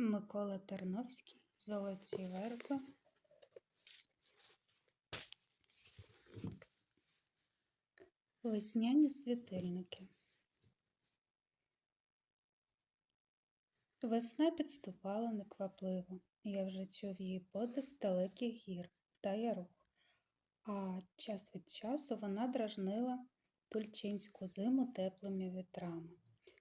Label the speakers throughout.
Speaker 1: Микола Терновський, Золоті верби. Весняні світильники. Весна підступала неквапливо. Я вже чув її подих з далеких гір та ярух, а час від часу вона дражнила тульчинську зиму теплими вітрами.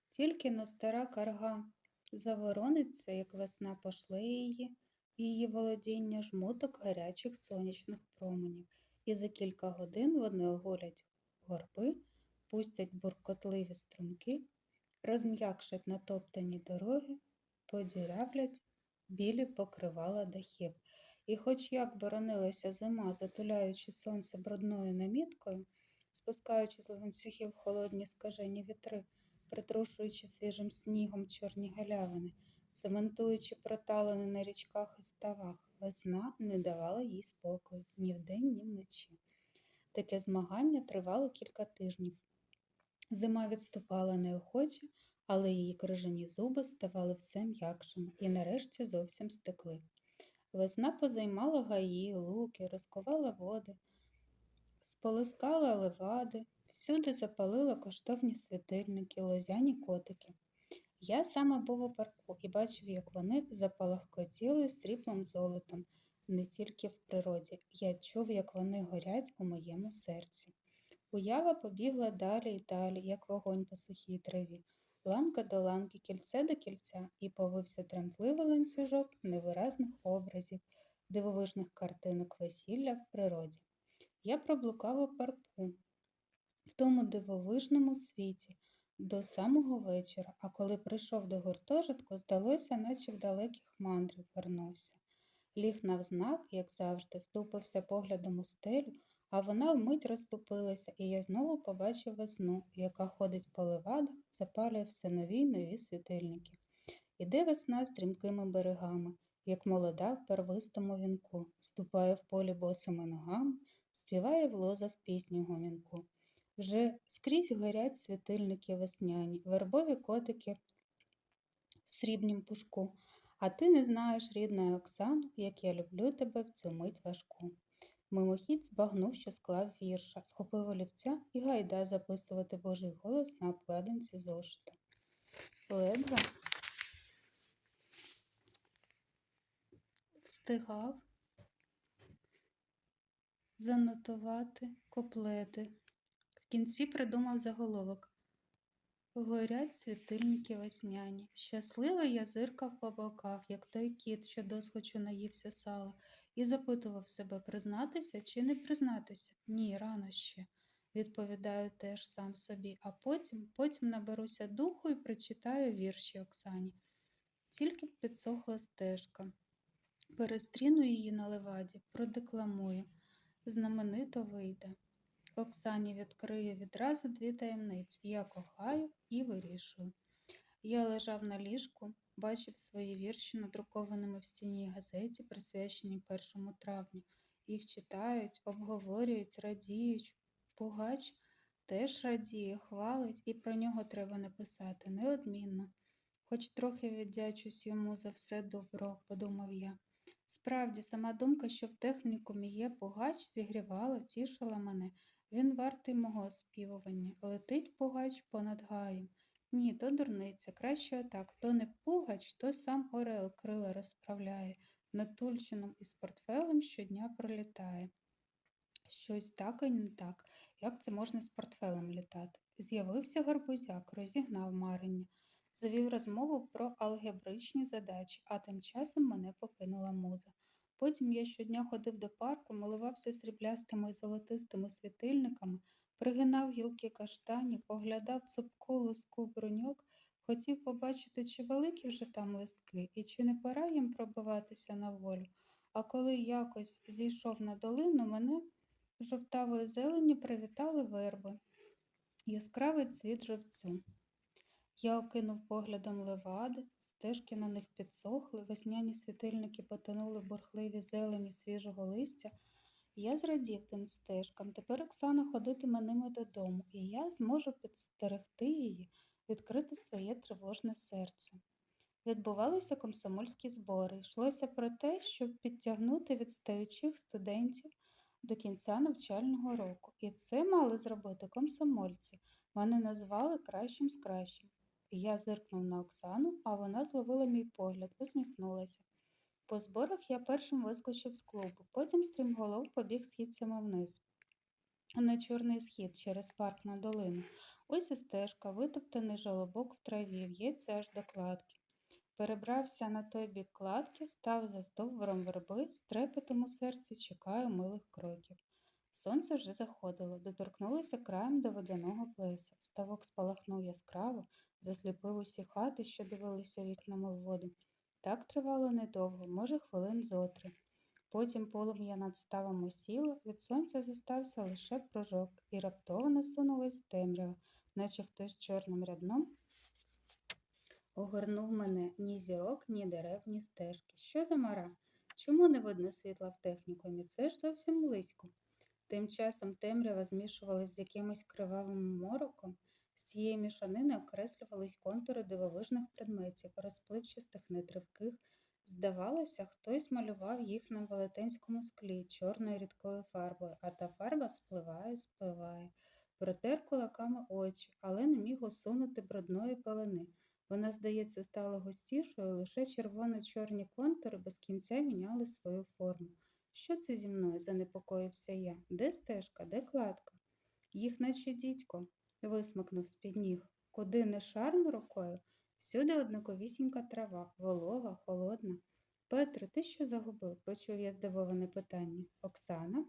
Speaker 1: Тільки но стара карга заворониться, як весна пошле її, її володіння жмуток гарячих сонячних променів, і за кілька годин вони оголять горби, пустять буркотливі струмки, розм'якшать натоптані дороги, подірявлять білі покривала дахів. І хоч як боронилася зима, затуляючи сонце брудною наміткою, спускаючи з ланцюгів холодні скажені вітри, притрушуючи свіжим снігом чорні галявини, цементуючи проталини на річках і ставах, весна не давала їй спокою ні вдень, ні вночі. Таке змагання тривало кілька тижнів. Зима відступала неохоче, але її крижані зуби ставали все м'якшими і нарешті зовсім стекли. Весна позаймала гаї, луки, розкувала води, сполискала левади, всюди запалила коштовні світильники, лозяні котики. Я саме був у парку і бачив, як вони запалахкотіли сріблим золотом не тільки в природі. Я чув, як вони горять у моєму серці. Уява побігла далі й далі, як вогонь по сухій траві, ланка до ланки, кільце до кільця, і повився тремтливий ланцюжок невиразних образів, дивовижних картинок весілля в природі. Я проблукав у парку, в тому дивовижному світі, до самого вечора, а коли прийшов до гуртожитку, здалося, наче в далеких мандрів вернувся. Ліг навзнак, як завжди, втупився поглядом у стелю, а вона вмить розступилася, і я знову побачив весну, яка ходить по левадах, запалює все нові й нові світильники. Іде весна стрімкими берегами, як молода в первистому вінку, ступає в полі босими ногами, співає в лозах пісню гомінку. Вже скрізь горять світильники весняні, вербові котики в срібнім пушку. А ти не знаєш, рідна Оксану, як я люблю тебе в цю мить важку. Мимохідь збагнув, що склав вірша, схопив олівця і гайда записувати Божий голос на обкладинці зошита. Ледве встигав занотувати куплети. Кінці придумав заголовок Горять світильники весняні. Щасливий я зиркав по боках, як той кіт, що досхочу наївся сала, і запитував себе, признатися чи не признатися. Ні, рано ще, відповідаю теж сам собі, а потім, потім наберуся духу і прочитаю вірші Оксані. Тільки підсохла стежка. Перестріну її на леваді, продекламую. Знаменито вийде. Оксані відкрию відразу дві таємниці. Я кохаю і вирішую. Я лежав на ліжку, бачив свої вірші, надрукованими в стінній газеті, присвячені 1 травню. Їх читають, обговорюють, радіють. Пугач теж радіє, хвалить, і про нього треба написати неодмінно. Хоч трохи віддячусь йому за все добро, подумав я. Справді, сама думка, що в технікумі є пугач, зігрівала, тішила мене. Він вартий мого оспівування. Летить пугач понад гаєм. Ні, то дурниця, краще отак. То не пугач, то сам Орел крила розправляє, над Тульчином із портфелем щодня пролітає. Щось так і не так. Як це можна з портфелем літати? З'явився гарбузяк, розігнав марення, завів розмову про алгебричні задачі, а тим часом мене покинула муза. Потім я щодня ходив до парку, милувався сріблястими і золотистими світильниками, пригинав гілки каштанів, оглядав цупку луску бруньок, хотів побачити, чи великі вже там листки, і чи не пора їм пробиватися на волю. А коли якось зійшов на долину, мене жовтавою зеленню привітали верби, яскравий цвіт живцю. Я окинув поглядом левади, стежки на них підсохли, весняні світильники потонули в бурхливі зелені свіжого листя. Я зрадів тим стежкам. Тепер Оксана ходитиме ними додому, і я зможу підстерегти її, відкрити своє тривожне серце. відбувалися комсомольські збори. Йшлося про те, щоб підтягнути відстаючих студентів до кінця навчального року. І це мали зробити комсомольці. Вони назвали кращим з кращим. Я зиркнув на Оксану, а вона зловила мій погляд, усміхнулася. По зборах я першим вискочив з клубу, потім стрімголов побіг східцями вниз. На чорний схід через парк на долину. Ось і стежка, витоптаний жолобок в траві, в'ється аж до кладки. Перебрався на той бік кладки, став за стовбуром верби, з трепетом у серці чекаю милих кроків. Сонце вже заходило, доторкнулося краєм до водяного плеса. Ставок спалахнув яскраво, засліпив усі хати, що дивилися вікнами в воду. Так тривало недовго, може, хвилин зотри. Потім полум'я над ставом осіло, від сонця зостався лише прожок, і раптово насунулась темрява, наче хтось чорним рядном огорнув мене ні зірок, ні дерев, ні стежки. Що за мара? Чому не видно світла в технікумі? Це ж зовсім близько. Тим часом темрява змішувалась з якимось кривавим мороком. З цієї мішанини окреслювались контури дивовижних предметів, розпливчастих нетривких. Здавалося, хтось малював їх на велетенському склі чорною рідкою фарбою, а та фарба спливає, спливає. Протер кулаками очі, але не міг усунути брудної пелени. Вона, здається, стала густішою, лише червоно-чорні контури без кінця міняли свою форму. Що це зі мною? занепокоївся я. Де стежка, де кладка? Їх, наче дідько, висмикнув з-під ніг. Куди не шарну рукою? Всюди однаковісінька трава, волога, холодна. Петре, ти що загубив? почув я здивоване питання. Оксана?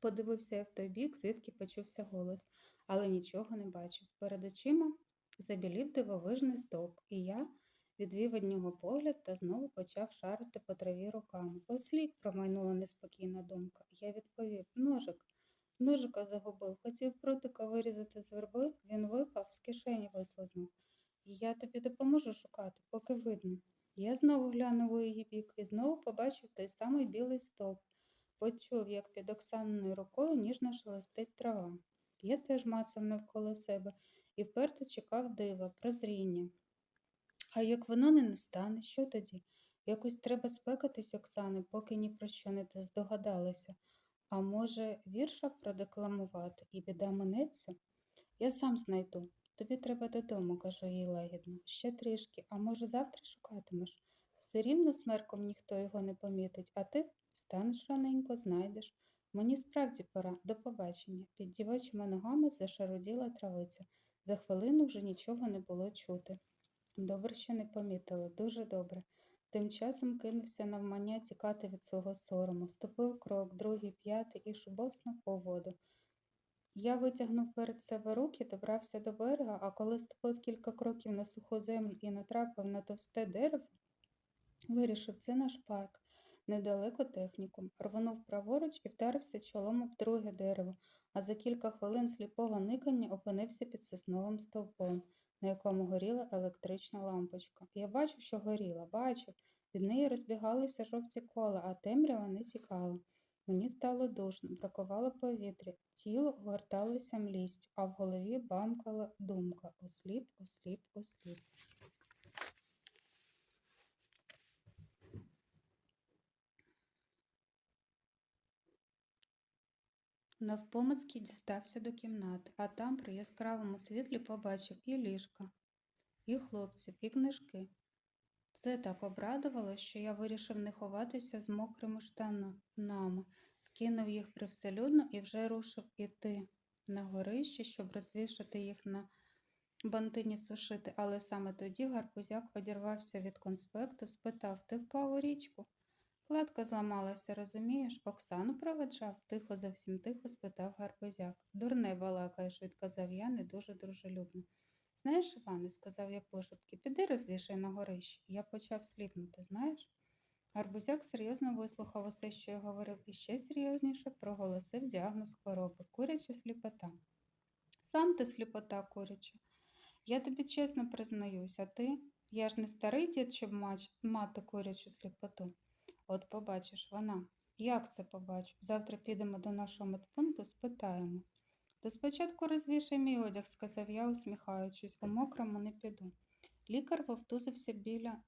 Speaker 1: Подивився я в той бік, звідки почувся голос, але нічого не бачив. Перед очима забілів дивовижний стовп, і я відвів від нього погляд та знову почав шарити по траві руками. Осліп, промайнула неспокійна думка. Я відповів ножик. Ножика загубив, хотів прутика вирізати з верби, він випав, з кишені вислизнув. Я тобі допоможу шукати, поки видно. Я знову глянув у її бік і знову побачив той самий білий стовп. Почув, як під Оксаною рукою ніжно шелестить трава. Я теж мацав навколо себе і вперто чекав дива, прозріння. А як воно не настане, що тоді? Якось треба спекатись, Оксани, поки ні про що не здогадалася. А може, вірша продекламувати і біда минеться? Я сам знайду. Тобі треба додому, кажу їй лагідно. Ще трішки, а може, завтра шукатимеш? Все рівно смерком ніхто його не помітить, а ти встанеш раненько, знайдеш. Мені справді пора, до побачення. Під дівочими ногами зашаруділа травиця. За хвилину вже нічого не було чути. Добре, що не помітила, дуже добре. Тим часом кинувся навмання тікати від свого сорому, ступив крок, другий, п'ятий і шубовснув по воду. Я витягнув перед себе руки, добрався до берега, а коли ступив кілька кроків на суху землю і натрапив на товсте дерево, вирішив, це наш парк, недалеко технікум, рвонув праворуч і вдарився чолом об друге дерево, а за кілька хвилин сліпого никання опинився під сосновим стовпом, на якому горіла електрична лампочка. Я бачив, що горіла, бачив. Від неї розбігалися жовті кола, а темрява не тікала. Мені стало душно, бракувало повітря, тіло горталося млість, а в голові бамкала думка осліп, осліп, осліп. Навпомацьки дістався до кімнати, а там при яскравому світлі побачив і ліжка, і хлопців, і книжки. Це так обрадувало, що я вирішив не ховатися з мокрими штанами, скинув їх привселюдно і вже рушив іти на горище, щоб розвішати їх на бантині сушити, але саме тоді гарбузяк одірвався від конспекту, спитав Ти впав у річку? Кладка зламалася, розумієш? Оксану проведжав, тихо, зовсім тихо спитав гарбузяк. Дурне балакаєш, відказав я не дуже дружелюбно. Знаєш, Іване, сказав я пошепки, піди розвішай на горищі. Я почав сліпнути, знаєш? Гарбузяк серйозно вислухав усе, що я говорив, і ще серйозніше проголосив діагноз хвороби куряча сліпота. Сам ти сліпота, куряча. Я тобі чесно признаюсь, а ти? Я ж не старий дід, щоб мати курячу сліпоту. От побачиш вона. Як це побачу? Завтра підемо до нашого медпункту, спитаємо. То спочатку розвішай мій одяг, сказав я, усміхаючись, у мокрому не піду. Лікар вовтузився біля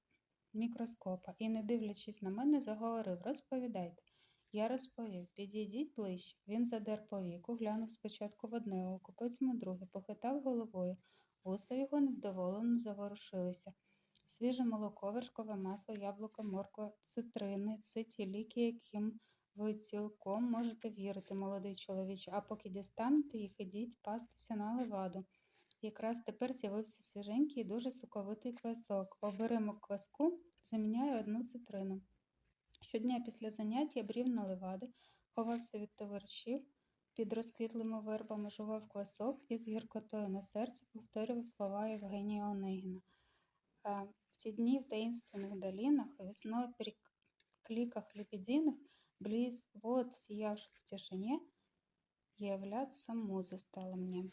Speaker 1: мікроскопа і, не дивлячись на мене, заговорив Розповідайте. Я розповів, підійдіть ближче. Він задер повіку, глянув спочатку в одне око, потім у друге, похитав головою. Вуса його невдоволено заворушилися. Свіже молоко, вершкове масло, яблуко, морква, цитрини це ті ліки, яким ви цілком можете вірити, молодий чоловіче, а поки дістанете їх, ідіть пастися на леваду. Якраз тепер з'явився свіженький і дуже соковитий квасок. Оберемок кваску заміняє одну цитрину. Щодня після занять я брів на левади, ховався від товаришів, під розквітлими вербами жував квасок і з гіркотою на серці повторював слова Євгенія Онегіна. А в ті дні в таинственных долинах, весной при кликах лебединых, близ вод, сиявших в тишине, являться музи стало мені.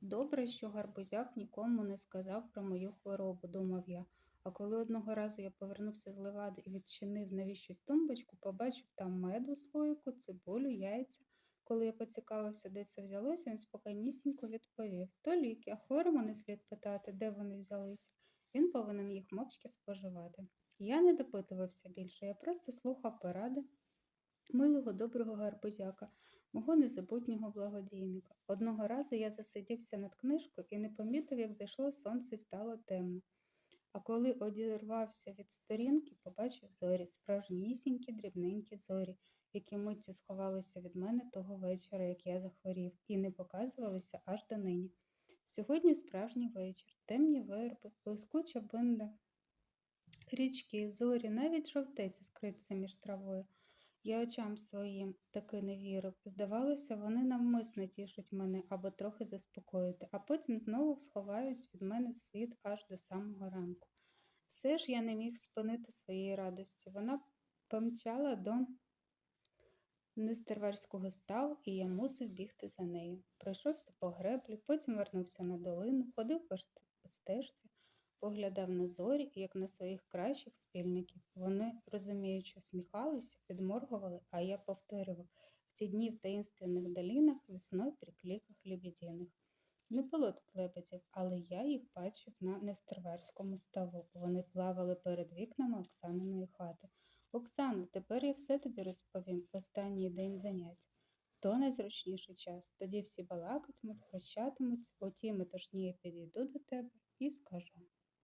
Speaker 1: Добре, що гарбузяк нікому не сказав про мою хворобу, думав я. А коли одного разу я повернувся з левади і відчинив навіщось тумбочку, побачив там мед у слоїку, цибулю, яйця. Коли я поцікавився, де це взялося, він спокійнісінько відповів то ліки, а хворому не слід питати, де вони взялися. Він повинен їх мовчки споживати. Я не допитувався більше, я просто слухав поради милого доброго гарбузяка, мого незабутнього благодійника. Одного разу я засидівся над книжкою і не помітив, як зайшло сонце і стало темно. А коли одірвався від сторінки, побачив зорі, справжнісінькі дрібненькі зорі, які миттю сховалися від мене того вечора, як я захворів, і не показувалися аж до нині. Сьогодні справжній вечір, темні верби, блискуча бинда, річки, зорі, навіть жовтець скриться між травою. Я очам своїм таки не вірив. Здавалося, вони навмисно тішать мене або трохи заспокоїти, а потім знову сховають від мене світ аж до самого ранку. Все ж я не міг спинити своєї радості. Вона помчала до Нестерварського ставу, і я мусив бігти за нею. Пройшовся по греблі, потім вернувся на долину, ходив по стежці, поглядав на зорі, як на своїх кращих спільників. Вони, розуміючи, усміхалися, підморгували, а я повторював в ті дні в таїнственних долінах весною при кліках лебединих. Не було тут лебедів, але я їх бачив на Нестерварському ставу. Вони плавали перед вікнами Оксаниної хати. Оксано, тепер я все тобі розповім в останній день занять. То найзручніший час. Тоді всі балакатимуть, прощатимуть, потім і підійду до тебе і скажу.